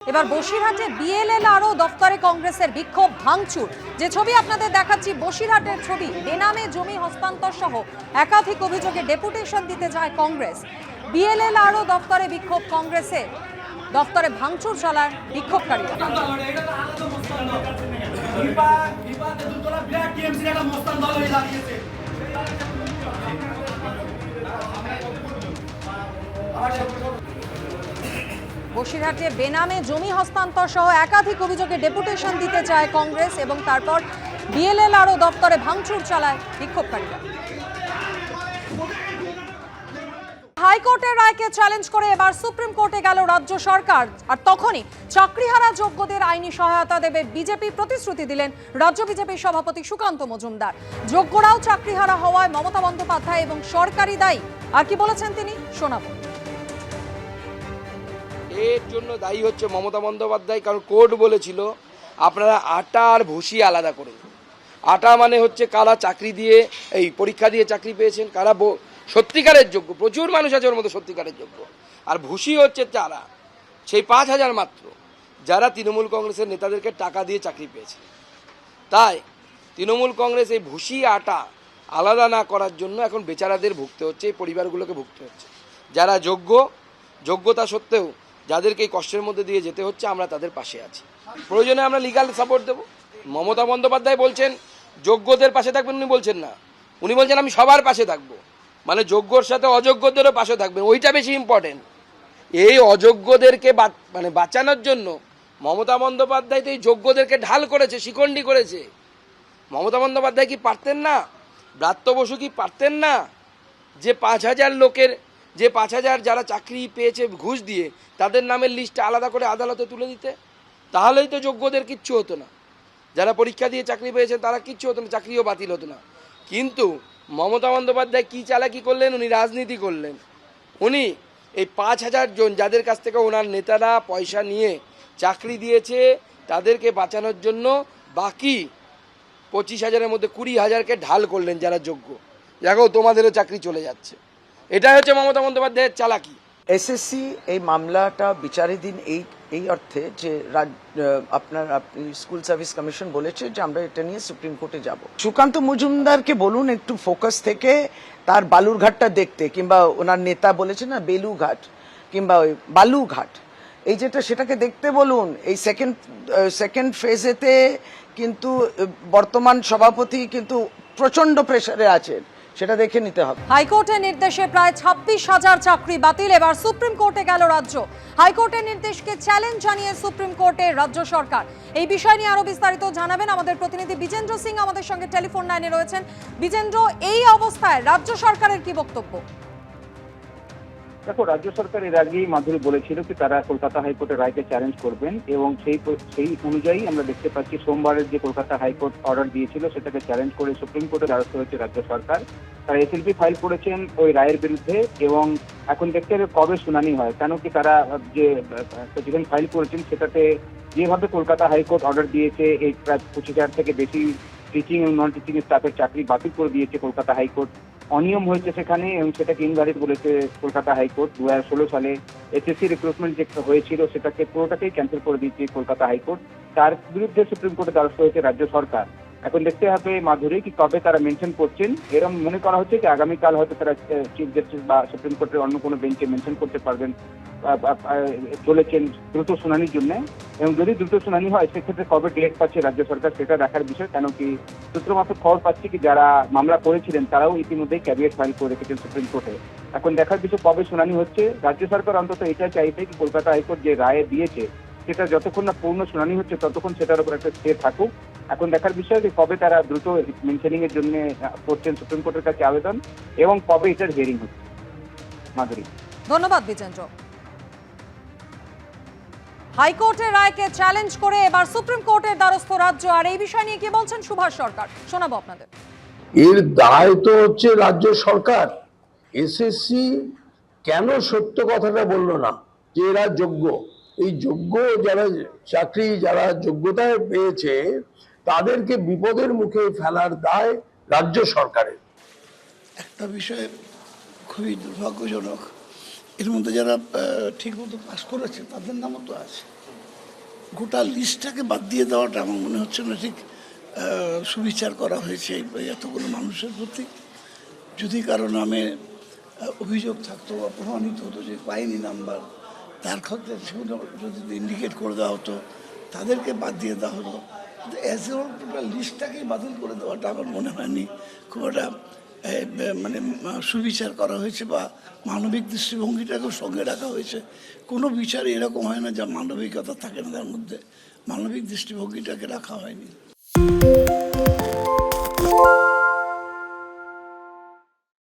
এবার বসিরহাটে বিএলএল আরও দফতরে কংগ্রেসের বিক্ষোভ, ভাঙচুর। যে ছবি আপনাদের দেখাচ্ছি, বসিরহাটের ছবি। বেনামে জমি হস্তান্তর সহ একাধিক অভিযোগে ডেপুটেশন দিতে যায় কংগ্রেস। বিএলএল আরও দফতরে বিক্ষোভ, কংগ্রেসে দফতরে ভাঙচুর চালায় বিক্ষোভকারীরা। বসিরহাটে বেনামে জমি হস্তান্তর সহ একাধিক অভিযোগে ডেপুটেশন দিতে চায় কংগ্রেস এবং তারপর বিএলএল আরও দপ্তরে ভাঙচুর চালায় বিক্ষোভকারীরা। হাইকোর্টের রায়কে চ্যালেঞ্জ করে এবার সুপ্রিম কোর্টে গেল রাজ্য সরকার। আর তখনই চাকরিহারা যোগ্যদের আইনি সহায়তা দেবে বিজেপি প্রতিশ্রুতি দিলেন রাজ্য বিজেপির সভাপতি সুকান্ত মজুমদার। যোগ্যরাও চাকরিহারা হওয়ায় মমতা বন্দ্যোপাধ্যায় এবং সরকারি দায়ী। আর কি বলেছেন তিনি? শোনাবো। এর জন্য দায়ী হচ্ছে মমতা বন্দ্যোপাধ্যায়, কারণ কোর্ট বলেছিল আপনারা আটা আর ভুসি আলাদা করুন আটা মানে হচ্ছে কারা চাকরি দিয়ে, এই পরীক্ষা দিয়ে চাকরি পেয়েছেন, কারা সত্যিকারের যোগ্য, প্রচুর মানুষ আছে ওর মধ্যে সত্যিকারের যোগ্য। আর ভুসি হচ্ছে যারা সেই পাঁচ হাজার মাত্র, যারা তৃণমূল কংগ্রেসের নেতাদেরকে টাকা দিয়ে চাকরি পেয়েছে। তাই তৃণমূল কংগ্রেস এই ভুসি, আটা আলাদা না করার জন্য এখন বেচারাদের ভুগতে হচ্ছে, এই পরিবারগুলোকে ভুগতে হচ্ছে। যারা যোগ্য, যোগ্যতা সত্ত্বেও যাদেরকে এই কষ্টের মধ্যে দিয়ে যেতে হচ্ছে, আমরা তাদের পাশে আছি। প্রয়োজনে আমরা লিগাল সাপোর্ট দেবো। মমতা বন্দ্যোপাধ্যায় বলছেন, যোগ্যদের পাশে থাকবেন, উনি বলছেন না। উনি বলছেন, আমি সবার পাশে থাকব। মানে যোগ্যর সাথে অযোগ্যদেরও পাশে থাকবেন, ওইটা বেশি ইম্পর্টেন্ট এই অযোগ্যদেরকে মানে বাঁচানোর জন্য মমতা বন্দ্যোপাধ্যায় তো এই যোগ্যদেরকে ঢাল করেছে, শিকন্ডি করেছে। মমতা বন্দ্যোপাধ্যায় কি পারতেন না? ব্রাত্য বসু কি পারতেন না? যে পাঁচ হাজার লোকের যে পাঁচ হাজার যারা চাকরি পেয়েছে ঘুষ দিয়ে, তাদের নামের লিস্টটা আলাদা করে আদালতে তুলে দিতে, তাহলেই তো যোগ্যদের কিচ্ছু হতো না। যারা পরীক্ষা দিয়ে চাকরি পেয়েছেন, তারা কিচ্ছু হতো না, চাকরিও বাতিল হতো না। কিন্তু মমতা বন্দ্যোপাধ্যায় কী চালাকি করলেন? উনি রাজনীতি করলেন। উনি এই পাঁচ হাজার জন, যাদের কাছ থেকে ওনার নেতারা পয়সা নিয়ে চাকরি দিয়েছে, তাদেরকে বাঁচানোর জন্য বাকি পঁচিশ হাজারের মধ্যে কুড়ি হাজারকে ঢাল করলেন যারা যোগ্য। দেখো, তোমাদেরও চাকরি চলে যাচ্ছে। এটাই হচ্ছে মমতা বন্দ্যোপাধ্যায়ের চালাকি। এসএসসি এই মামলাটা বিচারাধীন এই এই অর্থে যে আপনার, আপনি স্কুল সার্ভিস কমিশন বলেছে যে আমরা এটা নিয়ে সুপ্রিম কোর্টে যাব। সুকান্ত মজুমদারকে বলুন একটু ফোকাস থেকে, তার বালুরঘাটটা দেখতে, কিংবা ওনার নেতা বলেছে না বেলুঘাট, কিংবা ওই বালুঘাট, এই যেটা সেটাকে দেখতে বলুন। এই সেকেন্ড সেকেন্ড ফেজেতে কিন্তু বর্তমান সভাপতি কিন্তু প্রচণ্ড প্রেসারে আছেন। সেটা দেখে নিতে হবে। হাইকোর্টের নির্দেশে প্রায় ছাব্বিশ হাজার চাকরি বাতিল। এবার সুপ্রিম কোর্টে গেল রাজ্য। হাইকোর্টের নির্দেশকে চ্যালেঞ্জ জানিয়ে সুপ্রিম কোর্টে রাজ্য সরকার। এই বিষয় নিয়ে আরও বিস্তারিত জানাবেন আমাদের প্রতিনিধি বিজেন্দ্র সিং আমাদের সঙ্গে টেলিফোন লাইনে রয়েছেন। বিজেন্দ্র, এই অবস্থায় রাজ্য সরকারের কি বক্তব্য? দেখো, রাজ্য সরকার এর আগেই মাধুরী বলেছিল কি তারা কলকাতা হাইকোর্টের রায়কে চ্যালেঞ্জ করবেন এবং সেই সেই অনুযায়ী আমরা দেখতে পাচ্ছি সোমবারের যে কলকাতা হাইকোর্ট অর্ডার দিয়েছিল সেটাকে চ্যালেঞ্জ করে সুপ্রিম কোর্টে দ্বারস্থ হয়েছে রাজ্য সরকার। তারা এসএলপি ফাইল করেছেন ওই রায়ের বিরুদ্ধে এবং এখন দেখতে হবে কবে শুনানি হয়। কেন কি তারা যে পিটিশন ফাইল করেছেন সেটাতে যেভাবে কলকাতা হাইকোর্ট অর্ডার দিয়েছে, এই প্রায় পঁচিশ হাজার থেকে বেশি টিচিং এবং নন টিচিং স্টাফের চাকরি বাতিল করে দিয়েছে কলকাতা হাইকোর্ট অনিয়ম হয়েছে সেখানে এবং সেটাকে ইনভ্যালিড বলেছে কলকাতা হাইকোর্ট। দু হাজার ষোলো সালে এসএসসি রিক্রুটমেন্ট যে হয়েছিল সেটাকে পুরোটাকেই ক্যান্সেল করে দিয়েছে কলকাতা হাইকোর্ট। তার বিরুদ্ধে সুপ্রিম কোর্টে দ্বারস্থ হয়েছে রাজ্য সরকার। এখন দেখতে হবে মাধুরী কি কবে তারা মেনশন করছেন। এরকম মনে করা হচ্ছে যে আগামীকাল হয়তো তারা চিফ জাস্টিস বা সুপ্রিম কোর্টের অন্য কোনো বেঞ্চে মেনশন করতে পারবেন চলেছেন দ্রুত শুনানির জন্য। এবং যদি দ্রুত শুনানি হয়, সেক্ষেত্রে কবে ডেট পাচ্ছে রাজ্য সরকার সেটা দেখার বিষয়, কেন কি সূত্রমাত্র খবর পাচ্ছি কি যারা মামলা করেছিলেন, তারাও ইতিমধ্যেই ক্যাবিনেট ফাইল করে রেখেছেন সুপ্রিম কোর্টে এখন দেখার বিষয় কবে শুনানি হচ্ছে, রাজ্য সরকার অন্তত এটা চাইবে কি কলকাতা হাইকোর্ট যে রায় দিয়েছে সেটা যতক্ষণ না পূর্ণ শুনানি হচ্ছে ততক্ষণ সেটার উপর একটা স্টে থাকুক। এখন দেখার বিষয় যে কবে তারা দ্রুত মেনশনিং এর জন্য করছেন সুপ্রিম কোর্টের কাছে আবেদন এবং কবে এটার হিয়ারিং হচ্ছে। মাধুরী। ধন্যবাদ বিজেন্দ্র হাইকোর্টের রায়কে চ্যালেঞ্জ করে এবার সুপ্রিম কোর্টের দ্বারস্থ রাজ্য। আর এই বিষয় নিয়ে কি বলছেন সুভাষ সরকার? শোনাবো আপনাদের। এর দায় তো হচ্ছে রাজ্য সরকার। এসএসসি কেন সত্য কথাটা বলল না? যে এরা যোগ্য। এই যোগ্য যারা চাকরি, যারা যোগ্যতায় পেয়েছে, তাদেরকে বিপদের মুখে ফেলার দায় রাজ্য সরকারের। একটা বিষয় খুবই দুর্ভাগ্যজনক, এর মধ্যে যারা ঠিক মতো পাস করেছে, তাদের নামও তো আছে। গোটা লিস্টটাকে বাদ দিয়ে দেওয়াটা আমার মনে হচ্ছে না ঠিক সুবিচার করা হয়েছে এতগুলো মানুষের প্রতি। যদি কারও নামে অভিযোগ থাকতো বা প্রমাণিত হতো যে পাইনি নাম্বার তার ক্ষেত্রে সেগুলো যদি ইন্ডিকেট করে দেওয়া হতো, তাদেরকে বাদ দিয়ে দেওয়া হতো। অ্যাজ এ টোটাল লিস্টটাকেই বাতিল করে দেওয়াটা আমার মনে হয়নি। খুব একটা মানে সুবিচার করা হয়েছে বা মানবিক দৃষ্টিভঙ্গিটাকেও সঙ্গে রাখা হয়েছে। কোনো বিচারে এরকম হয় না যা মানবিকতা থাকে না, তার মধ্যে মানবিক দৃষ্টিভঙ্গিটাকে রাখা হয়নি।